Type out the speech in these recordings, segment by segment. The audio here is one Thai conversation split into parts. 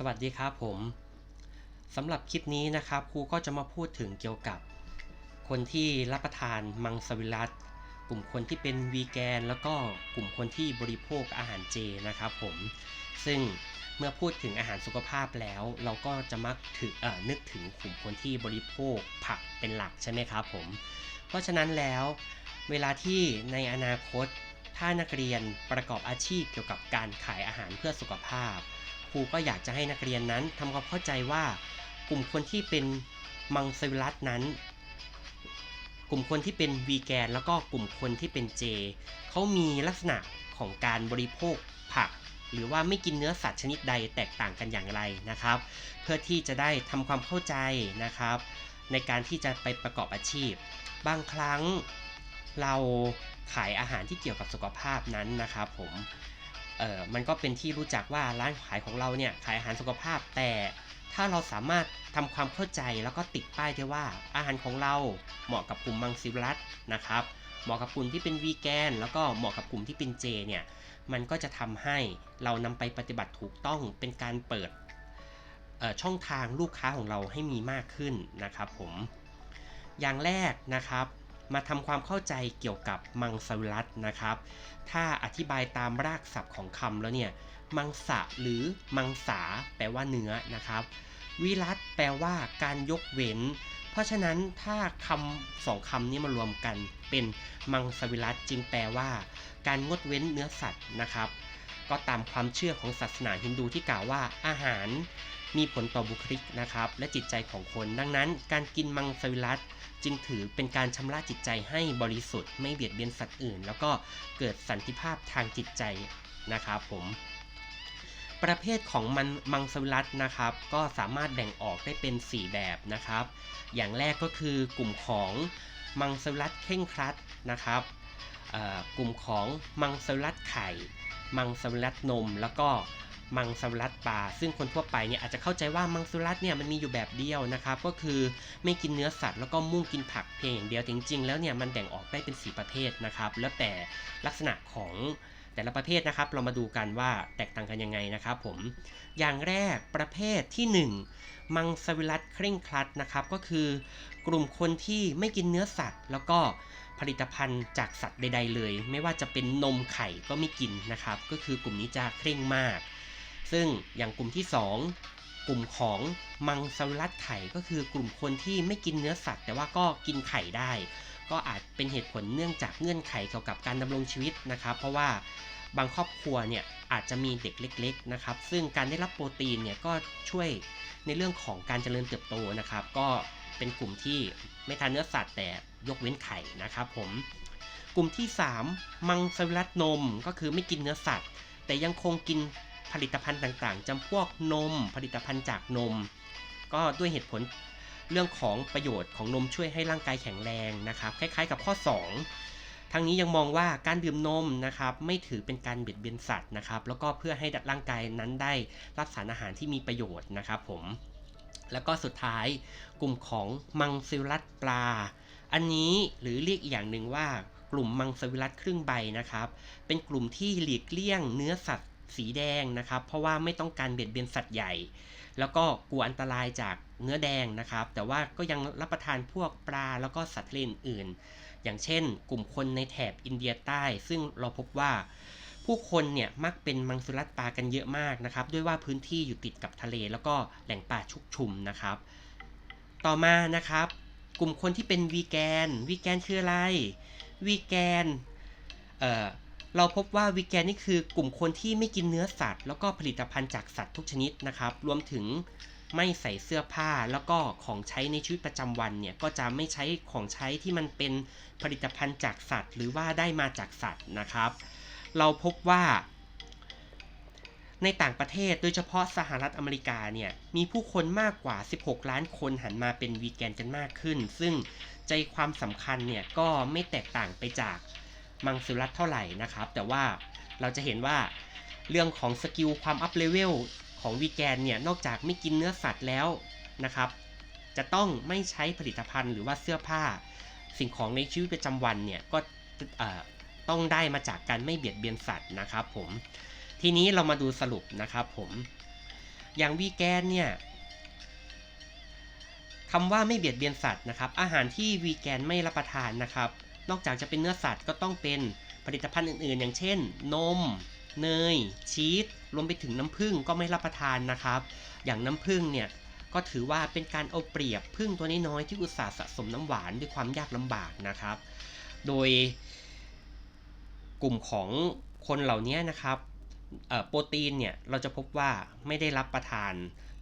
สวัสดีครับผมสำหรับคลิปนี้นะครับครูก็จะมาพูดถึงเกี่ยวกับ คนที่รับประทานมังสวิรัตกลุ่มคนที่เป็นวีแกน แล้วก็กลุ่มคนที่บริโภคอาหารเจนะครับผมซึ่งเมื่อพูดถึงอาหารสุขภาพแล้ว เราก็จะมักถึงเอ่อนึกถึงกลุ่มคนที่บริโภคผักเป็นหลักใช่ไหมครับผมเพราะฉะนั้นแล้วเวลาที่ในอนาคตถ้านักเรียนประกอบอาชีพเกี่ยวกับการขายอาหารเพื่อสุขภาพ ครูก็อยากจะให้นักเรียนนั้นทำความเข้าใจว่ากลุ่มคนที่เป็นมังสวิรัตนั้น กลุ่มคนที่เป็นวีแกนแล้วก็กลุ่มคนที่เป็นเจเขามีลักษณะของการบริโภคผัก หรือว่าไม่กินเนื้อสัตว์ชนิดใดแตกต่างกันอย่างไรนะครับ เพื่อที่จะได้ทำความเข้าใจนะครับ ในการที่จะไปประกอบอาชีพ บางครั้งเราขายอาหารที่เกี่ยวกับสุขภาพนั้นนะครับผม เออมันก็เป็นที่รู้จักว่าร้านขายของเราเนี่ยขายอาหารสุขภาพ แต่ถ้าเราสามารถทำความเข้าใจแล้วก็ติดป้ายได้ว่าอาหารของเราเหมาะกับกลุ่มมังสวิรัตนะครับ เหมาะกับกลุ่มที่เป็นวีแกน แล้วก็เหมาะกับกลุ่มที่เป็นเจเนี่ยมันก็จะทำให้เรานำไปปฏิบัติถูกต้องเป็นการเปิดช่องทางลูกค้าของเราให้มีมากขึ้นนะครับผมอย่างแรกนะครับ มาทำความเข้าใจเกี่ยวกับมังสวิรัตนะครับ ถ้าอธิบายตามรากศัพท์ของคำแล้วเนี่ย มังสะหรือมังสาแปลว่าเนื้อนะครับ วิรัตแปลว่าการยกเว้น เพราะฉะนั้นถ้าคำสองคำนี้มารวมกัน เป็นมังสวิรัตจึงแปลว่า การงดเว้นเนื้อสัตว์นะครับ ก็ตามความเชื่อของศาสนาฮินดูที่กล่าวว่าอาหาร มีผลต่อบุคลิกนะครับและจิตใจของคน ดังนั้น การกินมังสวิรัตจึงถือเป็นการชำระจิตใจให้บริสุทธิ์ไม่เบียดเบียนสัตว์อื่น แล้วก็เกิดสันติภาพทางจิตใจนะครับผมประเภทของมันมังสวิรัตนะครับ ก็สามารถแบ่งออกได้เป็น 4 แบบนะครับ อย่างแรกก็คือกลุ่มของมังสวิรัตเคร่งครัดนะครับกลุ่มของมังสวิรัตไข่ มังสวิรัตนม แล้วก็ มังสวิรัตปลาซึ่งคนทั่วไปเนี่ยอาจจะเข้าใจว่ามังสวิรัตเนี่ยมันมีอยู่แบบเดียวนะครับก็คือไม่กินเนื้อสัตว์แล้วก็มุ่งกินผักเพียงอย่างเดียวแต่จริงๆ แล้วเนี่ยมันแบ่งออกได้เป็น 4 ประเภทนะครับแล้วแต่ลักษณะของแต่ละประเภทนะครับเรามาดูกันว่าแตกต่างกันยังไงนะครับผมอย่างแรกประเภทที่ 1 มังสวิรัตเคร่งครัดนะครับก็คือกลุ่มคนที่ไม่กินเนื้อสัตว์ แล้วก็ผลิตภัณฑ์จากสัตว์ใด ๆ เลย ไม่ว่าจะเป็นนมไข่ก็ไม่กินนะครับก็คือกลุ่มนี้จะเคร่งมาก ซึ่งอย่างกลุ่มที่ 2 กลุ่มของมังสวิรัตไข่ก็คือกลุ่มคนที่ไม่กินเนื้อสัตว์ แต่ว่าก็กินไข่ได้ ก็อาจเป็นเหตุผลเนื่องจากเงื่อนไขเกี่ยวกับการดำรงชีวิตนะครับ เพราะว่าบางครอบครัวเนี่ยอาจจะมีเด็กเล็ก ๆนะครับ ซึ่งการได้รับโปรตีนเนี่ยก็ช่วยในเรื่องของการเจริญเติบโตนะครับ ก็เป็นกลุ่มที่ไม่ทานเนื้อสัตว์แต่ยกเว้นไข่นะครับผมกลุ่มที่ 3 มังสวิรัตนมก็คือไม่กินเนื้อสัตว์ แต่ยังคงกิน ผลิตภัณฑ์ต่างๆจำพวกนม ผลิตภัณฑ์จากนม ก็ด้วยเหตุผลเรื่องของประโยชน์ของนมช่วยให้ร่างกายแข็งแรงนะครับ คล้ายๆ กับข้อ 2 ทั้งนี้ยังมองว่าการดื่มนมนะครับ ไม่ถือเป็นการเบียดเบียนสัตว์นะครับ แล้วก็เพื่อให้ดัดร่างกายนั้นได้รับสารอาหารที่มีประโยชน์นะครับผม แล้วก็สุดท้ายกลุ่มของมังสวิรัตปลา อันนี้หรือเรียกอีกอย่างหนึ่งว่ากลุ่มมังสวิรัตครึ่งใบนะครับ เป็นกลุ่มที่หลีกเลี่ยงเนื้อสัตว์ สีแดงนะครับ เพราะว่าไม่ต้องการเบียดเบียนสัตว์ใหญ่ แล้วก็กลัวอันตรายจากเนื้อแดงนะครับ แต่ว่าก็ยังรับประทานพวกปลาแล้วก็สัตว์ทะเลอื่น อย่างเช่น กลุ่มคนในแถบอินเดียใต้ ซึ่งเราพบว่า ผู้คนเนี่ยมักเป็นมังสวิรัตปลากันเยอะมากนะครับ ด้วยว่าพื้นที่อยู่ติดกับทะเล แล้วก็แหล่งป่าชุกชุมนะครับ ต่อมานะครับ กลุ่มคนที่เป็นวีแกนวีแกนคืออะไรวีแกนเอ่อ เราพบว่าวีแกนนี่คือกลุ่มคนที่ไม่กินเนื้อสัตว์ แล้วก็ผลิตภัณฑ์จากสัตว์ทุกชนิดนะครับ รวมถึงไม่ใส่เสื้อผ้าแล้วก็ของใช้ในชีวิตประจำวันเนี่ยก็จะไม่ใช้ของใช้ที่มันเป็นผลิตภัณฑ์จากสัตว์ หรือว่าได้มาจากสัตว์นะครับ เราพบว่า ในต่างประเทศโดยเฉพาะสหรัฐอเมริกาเนี่ยมีผู้คนมากกว่า 16 ล้านคนหันมาเป็นวีแกนกันมากขึ้น ซึ่งใจความสำคัญเนี่ยก็ไม่แตกต่างไปจาก มังสวิรัตเท่าไหร่นะครับ แต่ว่าเราจะเห็นว่าเรื่องของสกิลความอัพเลเวลของวีแกนเนี่ยนอกจากไม่กินเนื้อสัตว์แล้วนะครับ จะต้องไม่ใช้ผลิตภัณฑ์หรือว่าเสื้อผ้า สิ่งของในชีวิตประจำวันเนี่ยก็ต้องได้มาจากการไม่เบียดเบียนสัตว์นะครับผมทีนี้เรามาดูสรุปนะครับผมอย่างวีแกนเนี่ยคำว่าไม่เบียดเบียนสัตว์นะครับ อาหารที่วีแกนไม่รับประทานนะครับ นอกจากจะเป็นเนื้อสัตว์ก็ต้องเป็นผลิตภัณฑ์อื่นๆ อย่างเช่น นม เนย ชีส รวมไปถึงน้ำผึ้งก็ไม่รับประทานนะครับ อย่างน้ำผึ้งเนี่ยก็ถือว่าเป็นการเอาเปรียบผึ้งตัวน้อยๆที่อุตสาห์สะสมน้ำหวานด้วยความยากลำบากนะครับ โดยกลุ่มของคนเหล่านี้นะครับโปรตีนเนี่ยเราจะพบว่าไม่ได้รับประทาน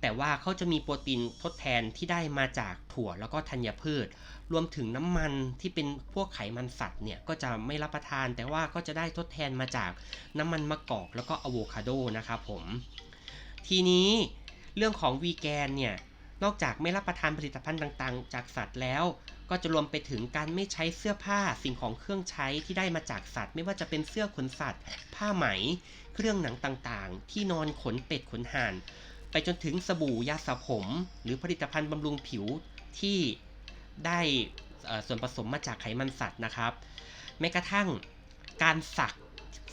แต่ว่าเขาจะมีโปรตีนทดแทนที่ได้มาจากถั่วแล้วก็ธัญพืช รวมถึงน้ำมันที่เป็นพวกไขมันสัตว์เนี่ยก็จะไม่รับประทาน แต่ว่าก็จะได้ทดแทนมาจากน้ำมันมะกอกแล้วก็อะโวคาโดนะครับผม ทีนี้เรื่องของวีแกนเนี่ยนอกจากไม่รับประทานผลิตภัณฑ์ต่างๆ จากสัตว์แล้ว ก็จะรวมไปถึงการไม่ใช้เสื้อผ้าสิ่งของเครื่องใช้ที่ได้มาจากสัตว์ ไม่ว่าจะเป็นเสื้อขนสัตว์ ผ้าไหม เครื่องหนังต่างๆ ที่นอนขนเป็ดขนห่าน จนถึงสบู่ยาสระผม หรือผลิตภัณฑ์บำรุงผิวที่ได้ส่วนผสมมาจากไขมันสัตว์นะครับ แม้กระทั่งการสัก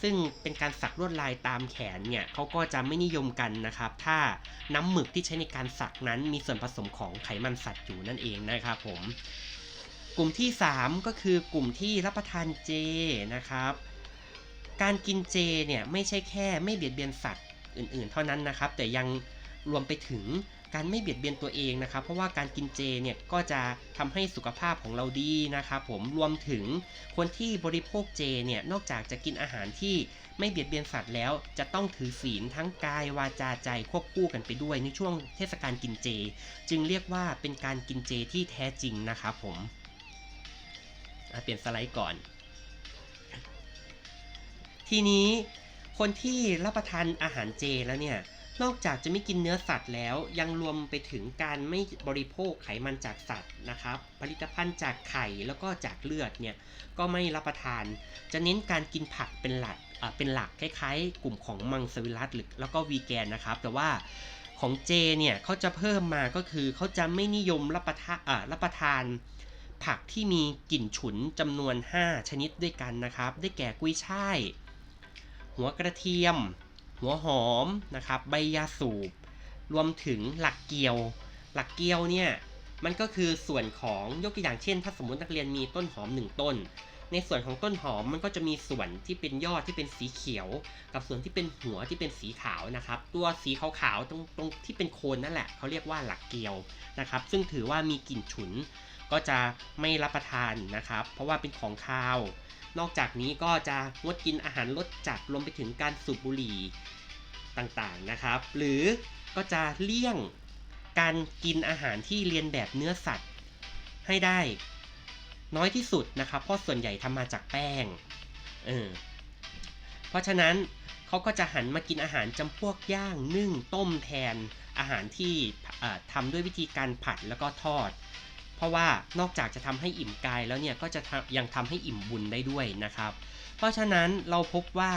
ซึ่งเป็นการสักลวดลายตามแขนเนี่ยเขาก็จะไม่นิยมกันนะครับ ถ้าน้ำหมึกที่ใช้ในการสักนั้นมีส่วนผสมของไขมันสัตว์อยู่นั่นเองนะครับผม กลุ่มที่ 3 ก็คือกลุ่มที่รับประทานเจนะครับ การกินเจเนี่ยไม่ใช่แค่ไม่เบียดเบียนสัตว์อื่นๆ เท่านั้นนะครับ แต่ยัง รวมไปถึงการไม่เบียดเบียนตัวเองนะครับ เพราะว่าการกินเจเนี่ยก็จะทำให้สุขภาพของเราดีนะครับผมรวมถึงคนที่บริโภคเจเนี่ยนอกจากจะกินอาหารที่ไม่เบียดเบียนสัตว์แล้ว จะต้องถือศีลทั้งกายวาจาใจควบคู่กันไปด้วยในช่วงเทศกาลกินเจ จึงเรียกว่าเป็นการกินเจที่แท้จริงนะครับผมเปลี่ยนสไลด์ก่อน ทีนี้คนที่รับประทานอาหารเจแล้วเนี่ย นอกจากจะไม่กินเนื้อสัตว์แล้ว ยังรวมไปถึงการไม่บริโภคไขมันจากสัตว์นะครับ ผลิตภัณฑ์จากไข่แล้วก็จากเลือดเนี่ยก็ไม่รับประทาน จะเน้นการกินผักเป็นหลักเป็นหลักคล้ายๆ กลุ่มของมังสวิรัตหรือแล้วก็วีแกนนะครับ แต่ว่าของเจเนี่ยเขาจะเพิ่มมาก็คือเขาจะไม่นิยมรับประทานรับประทาน ผักที่มีกลิ่นฉุนจำนวน 5 ชนิดด้วยกันนะครับ ได้แก่กุ้ยช่าย หัวกระเทียม หัวหอมนะครับ ใบยาสูบ รวมถึงหลักเกียว หลักเกียวเนี่ยมันก็คือส่วนของยกตัวอย่างเช่น ถ้าสมมตินักเรียนมีต้นหอม 1 ต้น ในส่วนของต้นหอมมันก็จะมีส่วนที่เป็นยอดที่เป็นสีเขียว กับส่วนที่เป็นหัวที่เป็นสีขาวนะครับ ตัวสีขาวๆตรงตรงที่เป็นโคนนั่นแหละเขาเรียกว่าหลักเกียวนะครับ ซึ่งถือว่ามีกลิ่นฉุนก็จะไม่รับประทานนะครับ เพราะว่าเป็นของคาว นอกจากนี้ก็จะงดกินอาหารรสจัดรวมไปถึงการสูบบุหรี่ต่างๆนะครับ หรือก็จะเลี่ยงการกินอาหารที่เรียนแบบเนื้อสัตว์ ให้ได้ น้อยที่สุดนะครับ เพราะส่วนใหญ่ทำมาจากแป้งเออเพราะฉะนั้นเขาก็จะหันมากินอาหารจำพวกย่างนึ่งต้มแทนอาหารที่ทำด้วยวิธีการผัดแล้วก็ทอด ราะว่านอกจากจะทำให้อิ่มกายแล้วเนี่ยก็จะยังทำให้อิ่มบุญได้ด้วยนะครับ เพราะฉะนั้นเราพบว่า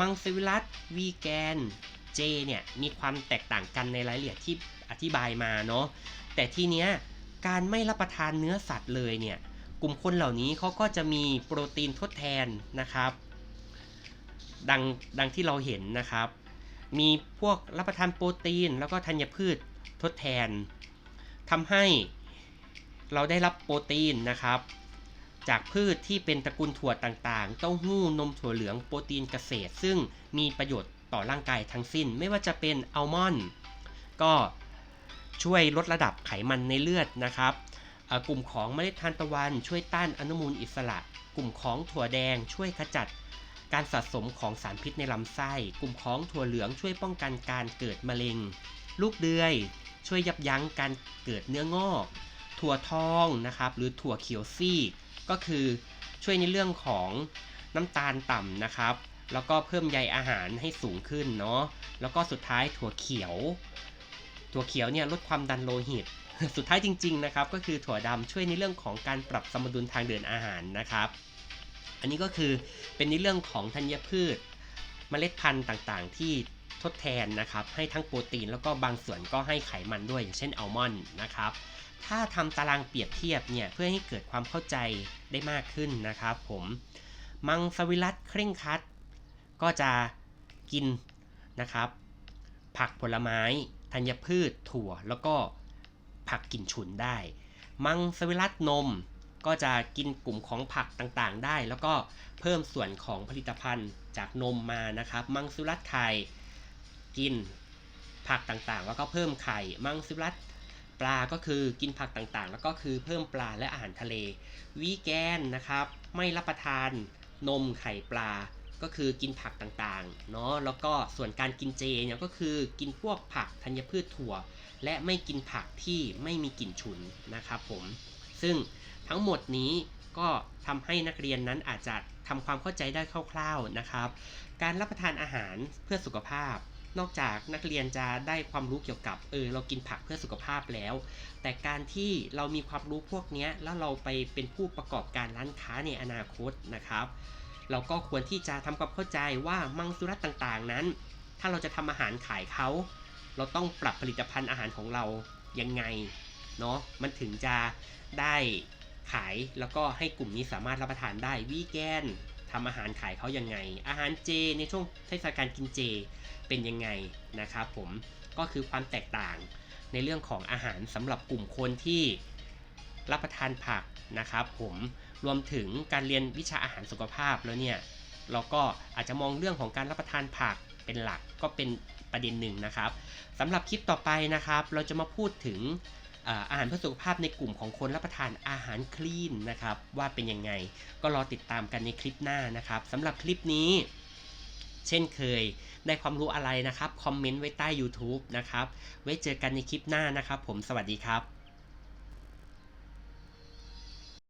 มังสวิรัตวีแกนเจเนี่ยมีความแตกต่างกันในรายละเอียดที่อธิบายมาเนาะแต่ทีเนี้ยการไม่รับประทานเนื้อสัตว์เลยเนี่ยกลุ่มคนเหล่านี้เขาก็จะมีโปรตีนทดแทนนะครับดังดังที่เราเห็นนะครับ มีพวกรับประทานโปรตีนแล้วก็ธัญพืชทดแทนทำให้ เราได้รับโปรตีนนะครับ จากพืชที่เป็นตระกูลถั่วต่างๆ เต้าหู้นมถั่วเหลืองโปรตีนเกษตร ซึ่งมีประโยชน์ต่อร่างกายทั้งสิ้น ไม่ว่าจะเป็นอัลมอนด์ก็ช่วยลดระดับไขมันในเลือดนะครับกลุ่มของเมล็ดทานตะวันช่วยต้านอนุมูลอิสระ กลุ่มของถั่วแดงช่วยขจัดการสะสมของสารพิษในลำไส้ กลุ่มของถั่วเหลืองช่วยป้องกันการเกิดมะเร็ง ลูกเดือย ช่วยยับยั้งการเกิดเนื้องอก ถั่วทองนะครับหรือถั่วเขียวซีกก็คือช่วยในเรื่องของน้ำตาลต่ำนะครับ แล้วก็เพิ่มใยอาหารให้สูงขึ้นเนาะแล้วก็สุดท้ายถั่วเขียว ถั่วเขียวเนี่ยลดความดันโลหิต สุดท้ายจริงๆนะครับก็คือถั่วดำช่วยในเรื่องของการปรับสมดุลทางเดินอาหารนะครับ อันนี้ก็คือเป็นในเรื่องของธัญพืชเมล็ดพันธุ์ต่างๆ ที่ทดแทนนะครับให้ทั้งโปรตีนแล้วก็บางส่วนก็ให้ไขมันด้วยอย่างเช่นอัลมอนด์นะครับ ถ้าทำตารางเปรียบเทียบเนี่ยเพื่อให้เกิดความเข้าใจได้มากขึ้นนะครับผมมังสวิรัตเคร่งคัด ก็จะกินนะครับ ผักผลไม้ธัญพืชถั่ว แล้วก็ผักกินฉุนได้ มังสวิรัตนมก็จะกินกลุ่มของผักต่างๆได้ แล้วก็เพิ่มส่วนของผลิตภัณฑ์จากนมมานะครับ มังสวิรัตไข่กินผักต่างๆ แล้วก็เพิ่มไข่ มังสวิรัต ปลาก็คือกินผักต่างๆ แล้วก็คือเพิ่มปลาและอาหารทะเลวีแกนนะครับ ไม่รับประทานนมไข่ปลาก็คือกินผักต่างๆ เนาะ แล้วก็ส่วนการกินเจเนี่ยก็คือกินพวกผักธัญพืชถั่ว และไม่กินผักที่ไม่มีกลิ่นฉุนนะครับผม ซึ่งทั้งหมดนี้ก็ทำให้นักเรียนนั้นอาจจะทำความเข้าใจได้คร่าว ๆนะครับ การรับประทานอาหารเพื่อสุขภาพ นอกจากนักเรียนจะได้ความรู้เกี่ยวกับเออเรากินผักเพื่อสุขภาพแล้ว แต่การที่เรามีความรู้พวกนี้แล้วเราไปเป็นผู้ประกอบการร้านค้าในอนาคตนะครับ เราก็ควรที่จะทำความเข้าใจว่ามังสวิรัตต่างๆนั้น ถ้าเราจะทำอาหารขายเขา เราต้องปรับผลิตภัณฑ์อาหารของเรายังไงเนาะมันถึงจะได้ขายแล้วก็ให้กลุ่มนี้สามารถรับประทานได้วีแกน ทำอาหารขายเขายังไง อาหารเจในช่วงเทศกาลกินเจเป็นยังไงนะครับผมก็คือความแตกต่างในเรื่องของอาหารสำหรับกลุ่มคนที่รับประทานผักนะครับผมรวมถึงการเรียนวิชาอาหารสุขภาพแล้วเนี่ยเราก็อาจจะมองเรื่องของการรับประทานผักเป็นหลักก็เป็นประเด็นหนึ่งนะครับสำหรับคลิปต่อไปนะครับ เราจะมาพูดถึง อาหารเพื่อสุขภาพในกลุ่มของคนรับประทานอาหารคลีนนะครับ ว่าเป็นยังไงก็รอติดตามกันในคลิปหน้านะครับสำหรับคลิปนี้เช่นเคยได้ความรู้อะไรนะครับ คอมเมนต์ไว้ใต้ YouTube นะครับ ไว้เจอกันในคลิปหน้านะครับ ผมสวัสดีครับ